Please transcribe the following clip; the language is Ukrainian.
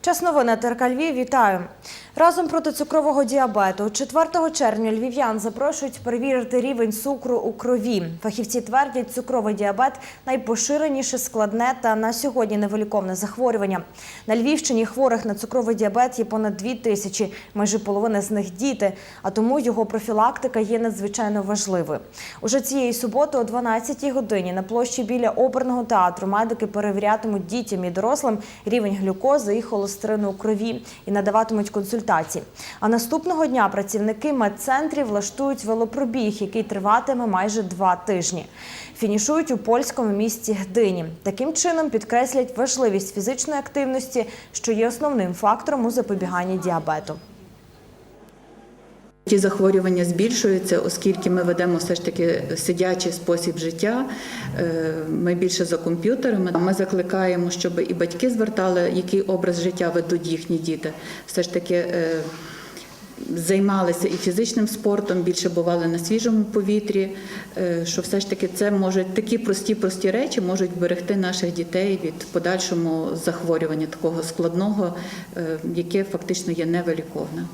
Час новини ТРК Львів. Вітаю. Разом проти цукрового діабету 4 червня львів'ян запрошують перевірити рівень цукру у крові. Фахівці твердять, цукровий діабет найпоширеніше складне та на сьогодні невиліковне захворювання. На Львівщині хворих на цукровий діабет є понад дві тисячі. Майже половина з них діти, а тому його профілактика є надзвичайно важливою. Уже цієї суботи о 12-й годині на площі біля оперного театру медики перевірятимуть дітям і дорослим рівень глюкози і холестерину у крові і надаватимуть консультації. А наступного дня працівники медцентрів влаштують велопробіг, який триватиме майже два тижні. Фінішують у польському місті Гдині. Таким чином підкреслять важливість фізичної активності, що є основним фактором у запобіганні діабету. Ті захворювання збільшуються, оскільки ми ведемо все ж таки сидячий спосіб життя. Е, Ми більше за комп'ютерами. Ми закликаємо, щоб і батьки звертали, який образ життя ведуть їхні діти. Все ж таки. е, Займалися і фізичним спортом, більше бували на свіжому повітрі. е, Що все ж таки це можуть такі прості прості речі можуть вберегти наших дітей від подальшого захворювання такого складного, яке фактично є невиліковне.